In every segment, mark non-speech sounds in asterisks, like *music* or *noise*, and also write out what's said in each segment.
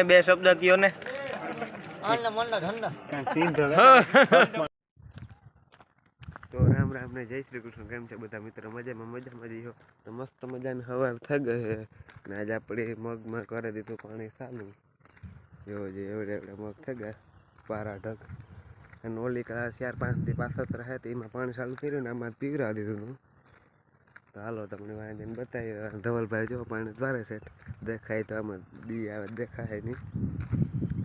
તમે બે શબ્દ કયો ને. તો રામ રામ ને જય શ્રી કૃષ્ણ. કેમ છે બધા મિત્રો? મજામાં મજામાં જઈયો તો મસ્ત મજાની હવાર થઈ ગઈ અને આજે આપણે મગમાં કરી દીધું પાણી ચાલુ. જે એવડે એવડે મગ થઈ ગયા. પારા ઢગ. અને ઓલી ચાર પાંચ દી પાછળ રહે એમાં પાણી ચાલુ કર્યું ને આમાં પીવરા દીધું હતું તો હાલો, તમને વાંધીને બતાવી ધવલભાઈ જો પાણી દ્વારે છે. દેખાય તો આમાં દી આવે, દેખાય નહીં.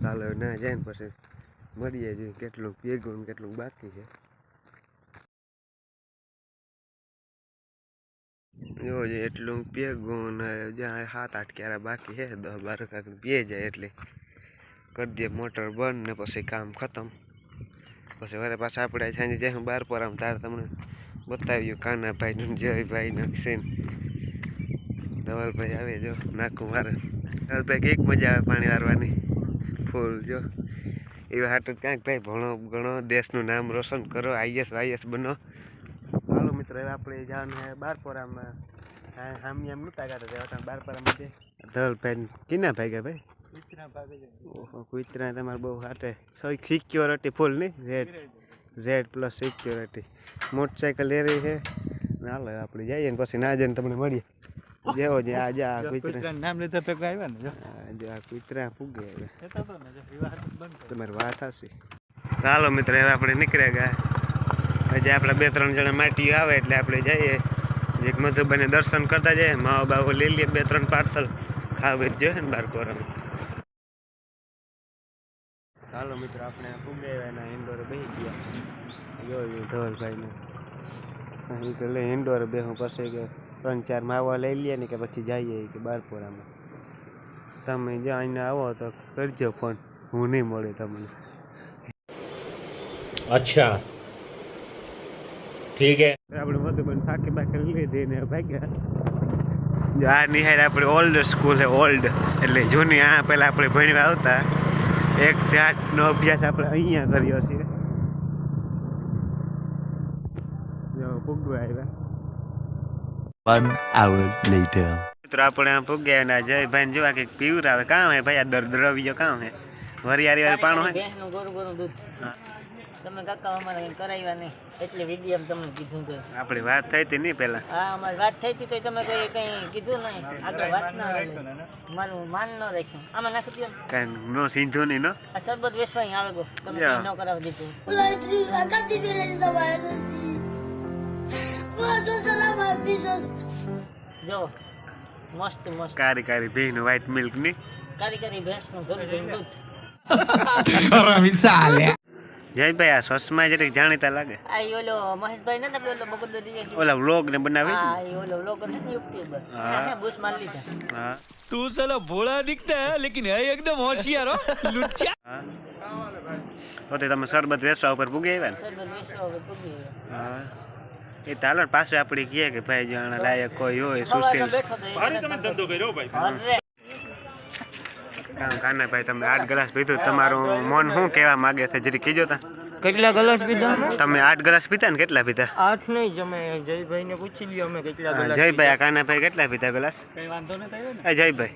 ચાલો ના જાય ને પછી મળીએ જઈએ કેટલું ભેગું ને કેટલું બાકી છે. જો એટલું ભેગું ને જ્યાં સાત આઠ ક્યારે બાકી છે, દસ બાર કાંક પીએ જાય એટલે કરી દે મોટર બંધ ને પછી કામ ખતમ. પછી વરે પાછા આપણે સાંજે જ્યાં બાર પર આમ તાર તમને બતાવ્યું કાનાભાઈ ને જયભાઈ નક્ષીન ધવલભાઈ આવે જો નાખું મારે. ધવલભાઈ કંઈક મજા આવે પાણી વારવાની. ફૂલ જો. એવા હાટું કાંઈક ભાઈ ભણો ગણો દેશનું નામ રોશન કરો આઈએસ વાઈએસ બનો. હાલો મિત્રો હવે આપણે જવાનું છે બારપોરામાં. હામી આમ નહોતા ગાતા ત્યાં બારપોરામાં છે ધવલભાઈ કિના ભાઈ? ગયા ભાઈ ઓહો કુતરા તમારે બહુ હાટે. Security full no Z Z plus security motorcycle એ રહી છે. હાલો આપણે જઈએ ને પછી ના જઈને તમને મળીએ. જેવો જે આજે આ કુતરા નામ લીધા ભેગા આવ્યા ને આજે આ કુતરા બંધ તમારી વાત હશે ચાલો મિત્ર હવે આપણે નીકળ્યા ગયા. હજી આપણા બે ત્રણ જણા માટીઓ આવે એટલે આપણે જઈએ. એક મધુબાઈને દર્શન કરતા જઈએ. મા બાવો લઈ લઈએ બે ત્રણ પાર્સલ. ખાવી જ જોઈએ ને બાર કોરામાં. हलो मित्र अपने कुंभ इंडोर बही गया जो जो ढोल भाई ने तो ले इंडोर बेहूँ पास तरह चार मवा लै लिया ने पीछे जाइए कि बारपोरा में तब जो अव तो करजो फ़ोन हूँ नहीं मे तमने अच्छा ठीक है अपने मधुबन साके बाके लीधी ने भाग्या जो आ निहार अपनी ओल्ड स्कूल है ओल्ड एट जूनी अपने भाई आता है એક જાતનો અભ્યાસ આપણે અહીંયા કર્યો છે. જો આવ્યા. One hour later. મિત્રો આપણે આ ફૂગ્યા અને આ જયભાઈ જોવા કે પીવરાવે. કામ હે ભાઈ? આ દર દ્રવ્ય કામ હે? વરિયારી વાળી પાણું હે. તમે કાકા અમારે કંઈ કરાવ્યા નહીં. એટલે વીડિયો તમને કીધું કે આપણી વાત થઈ હતી નહીં પહેલાં? હા અમારી વાત થઈ હતી તો તમે કઈ કઈ કીધું નહીં. આગળ વાત ના મારું માન ન રાખ્યું. આમાં નાખી દો કાંઈ નો સીંધો નહીં નો? આ સરબત વેસવા અહીં આવે ગો. તમે ન કરાવી દીધું. જો મસ્ત મસ્ત. કારી કારી ભીનું વ્હાઈટ મિલ્કની. કારી કારી ભેંસનું ધૂમ દૂધ *laughs* જય ભાઈ આ સસમાં જરીક જાણીતા લાગે. આ ઓલો મહેશભાઈ ને આપણે ઓલો બગડો દીએ ઓલા વ્લોગ ને બનાવી હા ઓલો વ્લોગ ને યુટ્યુબ હા. બુસ માર લીધા. હા. તું સલા ભોળા દીખતા હે લેકિન હે એકદમ હોશિયાર હો. લુચ્ચા. તો તે તમે શરબત વેસવા ઉપર પૂગી આવ્યા ને? શરબત વેસવા ઉપર પૂગી હા. એ તાલર પાસે આપણે કહે કે ભાઈ જાણે લાયક કોઈ હોય સુશીલ ભારે તમે ધંધો કર્યો ભાઈ. કામ કાના ભાઈ તમે આઠ ગ્લાસ પીધું. તમારું મન શું કહેવા માંગે છે? જરી કીજો તા. કેટલા ગ્લાસ પીધા? તમે આઠ ગ્લાસ પીતા ને કેટલા પીતા આઠ નહીં જમે જયભાઈ ને પૂછી લ્યો અમે કેટલા ગ્લાસ જયભાઈ આ કાનાભાઈ કેટલા પીતા ગ્લાસ? કઈ વાંધો ન આવ્યો ને? એ જયભાઈ.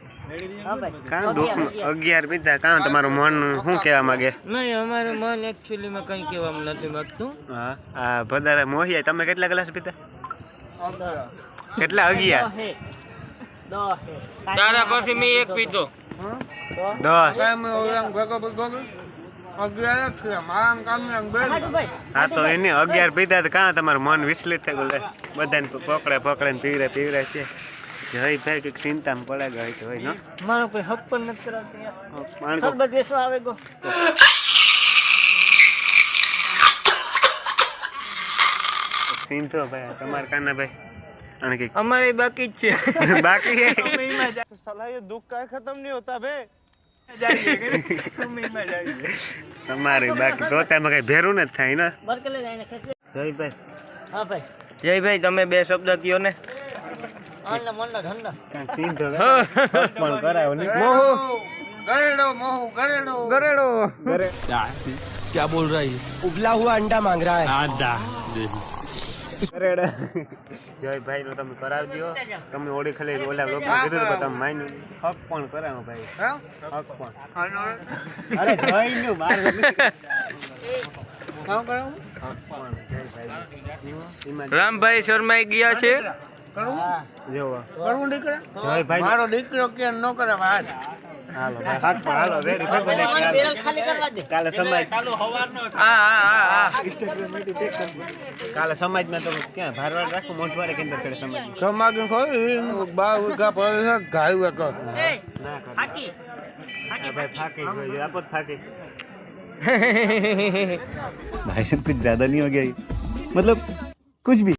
કાં દુઃખ અગિયાર પીતા કાં તમારું મન શું કહેવા માંગે? નહીં અમારું મન એકચ્યુઅલી માં કઈ કહેવા નથી માંગતું. હા આ ભદારે મોહિયા તમે કેટલા ગ્લાસ પીતા કેટલા અગિયાર? તારા પછી મેં એક પીધો. દસ. હા તો એની અગિયાર પીધા તો કાં તમારું મન વિચલિત થઈ ગયું? બધાને પકડે પકડે ને પીવરે પીવરે છે. જય ભાઈ કંઈક ચિંતામાં પડે ગઈ તો હોય મારો કોઈ હક પણ નથી કરાવતો યાર માણસો. શરબત વેચવા આવે ગો? સિંધો ભાઈ તમારે કાના ભાઈ. અને કંઈક અમારે બાકી જ છે *laughs* બાકી છે તમારી બાકી તો તેમાં કઈ ભેરું નથી થાય ને બરકલે જાય ખેંચલે જય ભાઈ હા ભાઈ જયભાઈ તમે બે શબ્દ કયો ને અન્ન મંડ ધંધા કાંઈક સિંધો પણ કરાવો ને મોહુ ગરેડો क्या बोल रहा है उबला हुआ अंडा मांग रहा है કરેડા જયભાઈ નો તમે કરાવજો. તમે ઓડી ખાલી ઓલા લોકોને કીધું તમે નહીં. હક પણ કરાવો ભાઈ. હક પણ. અરે જય નું બાર હક પણ. રામભાઈ શર્માઈ ગયા છે. જોવો. જયભાઈ મારો દીકરો કે ન કરે વાત હાલો ભાઈ હક પણ હાલો રેડી થઈ મને ગયો બેરલ ખાલી કરવા દે કાલે સમાજ હા હા હા કાલે સમાજમાં તો ક્યાં ભારવાડ રાખો મોઢવાડે કેન્દ્ર કરે સમાજ સમાજ બાર વીઘા પડે છે ગાય વેકો એ ના કરે હાકી આ ભાઈ ફાકી ગયો આપો જ ફાકી भाई साहब कुछ ज्यादा नहीं हो गया ये? मतलब कुछ भी હાલ, હાલ. આ તો ના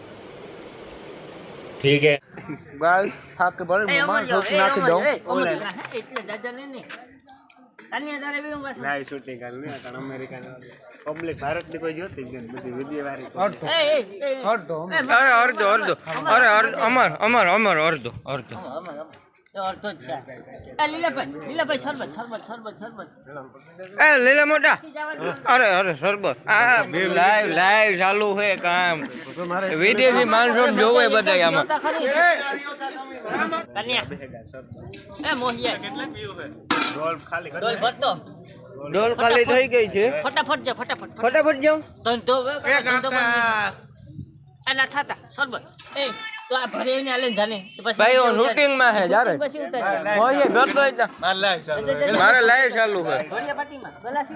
ठीक है भाई खाके बड़े એ मम्मा અમર જાઓ, सोच એ ना के અમર दो જાઓ, એ અમર જાઓ. હા, એટલે દાદા ને નહીં કન્યાદારે બી હું પાછું. લાઈવ શૂટિંગ કાલ નહીં કારણ અમેરિકા પબ્લિક ભારત ની કોઈ જોતી જ નથી બધી વિડીયો વાળી એ, એ, એ, हट दो એ, અરે અડધો અડધો અરે અડધો અમાર અમાર અમાર અડધો અડધો અમર, અમર. એ અડધો જ છે. એ લીલાભાઈ લીલાભાઈ શરબત શરબત શરબત શરબત. એ લીલા મોટા. અરે અરે સરબત આ લાઈવ લાઈવ ચાલુ છે કામ. વિદેશી માણસો જોવે બધા આમાં. કન્યા એ મોહિયા. રોલ ખાલી ડોલ ભરતો. ડોલ ખાલી થઈ ગઈ છે. ફટાફટ જા ફટાફટ ફટાફટ. જાઉં ધંધો ધંધો ના થાતા શરબત. એ. મારે લાઈવ ચાલુ. છે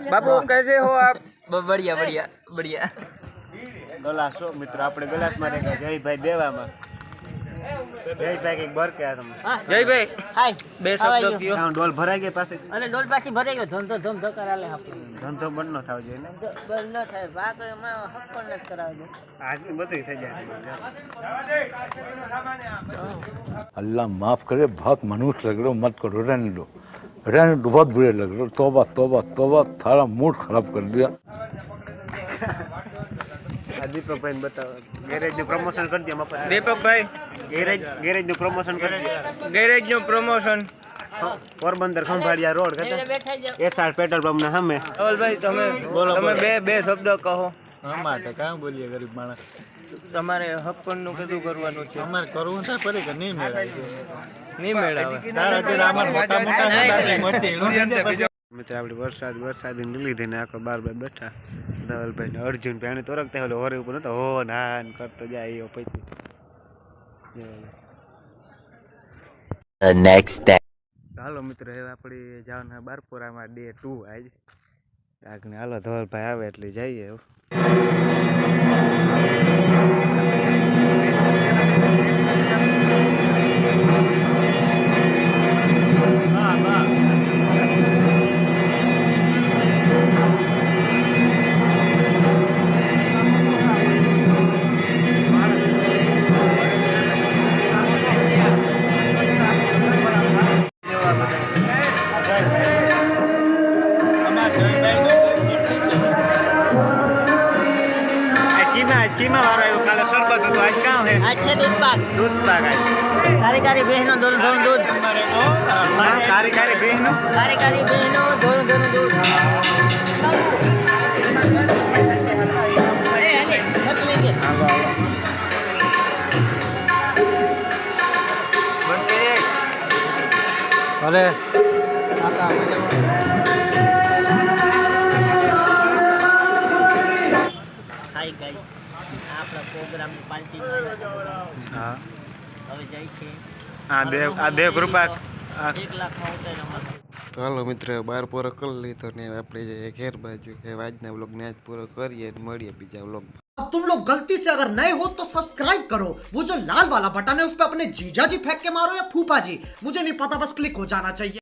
બાપુ કેસે હો. આપ બઢિયા બઢિયા ગલાસો મિત્ર આપણે ગલાસમાં જય ભાઈ દેવામાં જયભાઈ કઈક બર કે તમે હા જયભાઈ હાય બે આવાય શબ્દો ગયો. કયો આમ ડોલ ભરાઈ ગઈ પાસે અને ડોલ પાછી ભરાઈ ગયો ધંધો ધમ ધકાર આલે આપણે ધંધો બંધ ન થાવ જોઈએ ને બંધ ન થાય ભાગ એમાં હક પણ નથી કરાવજો આજ બધું થઈ જાય अल्लाह माफ करे बहुत मनुष्य लग रहे हो मत करो रहने दो रहने दो बहुत बुरे लग रहे हो तोबा तोबा तोबा थारा मूड खराब कर दिया આ દીપકભાઈ બતાવો. ગેરેજનું પ્રમોશન કરી દે મફત. દીપકભાઈ? ગેરેજ ગેરેજનું પ્રમોશન કરી દો. ગેરેજનું પ્રમોશન પોરબંદર ખંભાળિયા રોડ જાવ એસઆર પેટ્રોલ પંપ ના સામે. ધવલભાઈ તમે તમે બે બે શબ્દ કહો. માટે કાં બોલીએ ગરીબ માણસ. તમારે હક્કનનું કીધું કરવાનું છે. અમારે કરવું છે પડે કે નહીં મેળવે નહીં મેળાવે. તારા અત્યારે મોટા મોટા પછી આપણે વરસાદ વરસાદ લીધી ને આખો બાર બાર બેઠા. ધવલભાઈ ને અર્જુન ભાઈ તોરકતા ઓલો હોરે ઉપર નતો. હો ના કરતો જાય એવો પછી નેક્સ્ટ. હાલો મિત્રો હવે આપણે જવાના બારપુરામાં ડે ટુ આજે. આગળ હાલો ધવલભાઈ આવે એટલે જઈએ હવે. કીમાં વાર આવ્યો? કાલે શરબત હતું. આજ કામ હે? આજ છે દૂધ પાક દૂધ પાક આજ. કારી કારી બહેનો ધોરું ધોરું દૂધ. તમારે કો કારી કારી બહેનો કારી કારી બહેનો ધોરું ધોરું દૂધ. અરે કાકા મજામાં? આપણા પ્રોગ્રામની પાર્ટીમાં હા હવે જાય છે આ દેવ આ દેવ કૃપા આ એક લાખમાં ઉતાર અમારે તો હાલો મિત્ર બાર પૂરો કરી લીધો ને હવે આપણે જઈએ ઘેર બાજુ કે આજના બ્લોગ ને આજ પૂરો કરીએ ને મળીએ બીજા બ્લોગ अब तुम लोग गलती से अगर नए हो तो सब्सक्राइब करो वो जो लाल वाला बटन है उस पर अपने जीजा जी फेंक के मारो या फूफा जी मुझे नहीं पता बस क्लिक हो जाना चाहिए